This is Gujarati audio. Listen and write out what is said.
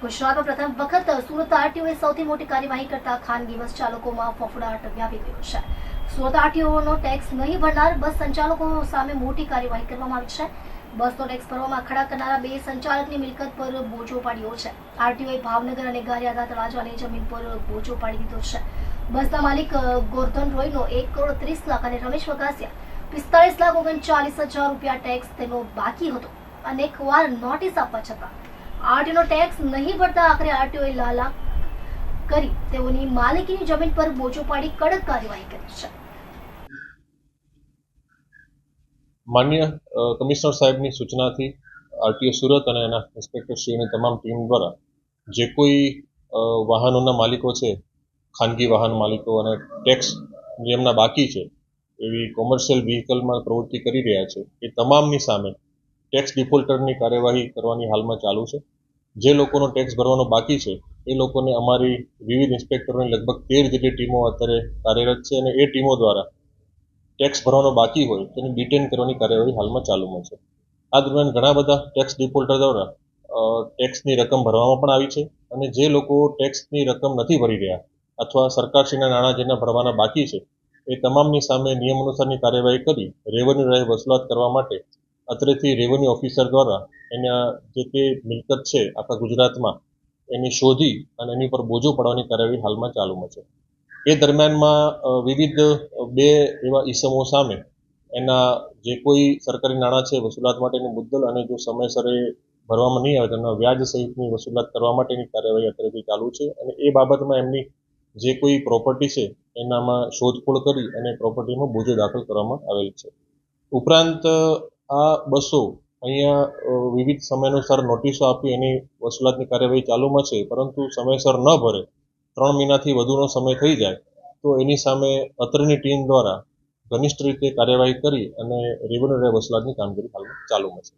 ગુજરાતમાં પ્રથમ વખત સુરત આરટીઓએ સૌથી મોટી કાર્યવાહી કરતા ખાનગી બસ ચાલકોમાં ફફડાટ વ્યાપી ગયો છે. સુરત આરટીઓનો ટેક્સ નહીં ભરનાર બસ સંચાલકો સામે મોટી કાર્યવાહી કરવામાં આવી છે. બસનો ટેક્સ ભરવામાં ખડા કરનારા બે સંચાલકની મિલકત પર બોજો પાડ્યો છે. આરટીઓએ ભાવનગર અને ગારિયાદા તળાજાની જમીન પર બોજો પાડી દીધો છે. બસના માલિક ગોર્ધન રોયનો એક કરોડ ત્રીસ લાખ અને રમેશ વગાસિયા પિસ્તાળીસ લાખ ઓગણચાલીસ હજાર રૂપિયા ટેક્સ તેનો બાકી હતો. અનેક વાર નોટિસ આપવા છતાં આરટીઓનો ટેક્સ નહીં ભરતા આખરે આરટીઓએ લાલા કરી. તેઓની માલિકીની જમીન પર બોજો પાડી કડક કાર્યવાહી કરી છે. માન્ય કમિશનર સાહેબની સૂચનાથી આરટીઓ સુરત અને એના ઇન્સ્પેક્ટરશ્રીઓની તમામ ટીમ દ્વારા જે કોઈ વાહનોના માલિકો છે, ખાનગી વાહન માલિકો અને ટેક્સ જેમના બાકી છે, એવી કોમર્શિયલ વ્હીકલમાં પ્રવૃત્તિ કરી રહ્યા છે, એ તમામની સામે ટેક્સ ડિફોલ્ટરની કાર્યવાહી કરવાની હાલમાં ચાલુ છે. જે લોકોનો ટેક્સ ભરવાનો બાકી છે, એ લોકોને અમારી વિવિધ ઇન્સ્પેક્ટરોની લગભગ તેર જેટલી ટીમો અત્યારે કાર્યરત છે અને એ ટીમો દ્વારા ટેક્સ ભરવાનો બાકી હોય તેને ડિટેન કરવાની કાર્યવાહી હાલમાં ચાલુમાં છે. આ દરમિયાન ઘણા બધા ટેક્સ ડિફોલ્ટર દ્વારા ટેક્સની રકમ ભરવામાં પણ આવી છે અને જે લોકો ટેક્સની રકમ નથી ભરી રહ્યા અથવા સરકારશ્રીના નાણાં જેના ભરવાના બાકી છે, એ તમામની સામે નિયમ અનુસારની કાર્યવાહી કરી રેવન્યુ રાય વસૂલાત કરવા માટે અત્રેથી રેવન્યુ ઓફિસર દ્વારા એના જે તે મિલકત છે આખા ગુજરાતમાં, એની શોધી અને એની પર બોજો પડવાની કાર્યવાહી હાલમાં ચાલુમાં છે. એ દરમિયાનમાં વિવિધ બે એવા ઈસમો સામે એના જે કોઈ સરકારી નાણાં છે વસૂલાત માટેની મુદ્દલ અને જો સમયસર ભરવામાં નહીં આવે તેમના વ્યાજ સહિતની વસૂલાત કરવા માટેની કાર્યવાહી અત્યારેથી ચાલુ છે અને એ બાબતમાં એમની જે કોઈ પ્રોપર્ટી છે એનામાં શોધખોળ કરી અને પ્રોપર્ટીમાં બોજો દાખલ કરવામાં આવેલ છે. ઉપરાંત આ બસો અહીંયા વિવિધ સમયાનુસાર નોટિસો આપી એની વસૂલાતની કાર્યવાહી ચાલુમાં છે, પરંતુ સમયસર ન ભરે. ત્રણ મહિનાથી વધુનો સમય થઈ જાય તો એની સામે અત્રની ટીમ દ્વારા ઘનિષ્ઠ રીતે કાર્યવાહી કરી અને રેવન્યુ વસૂલાતની કામગીરી હાલમાં ચાલુમાં છે.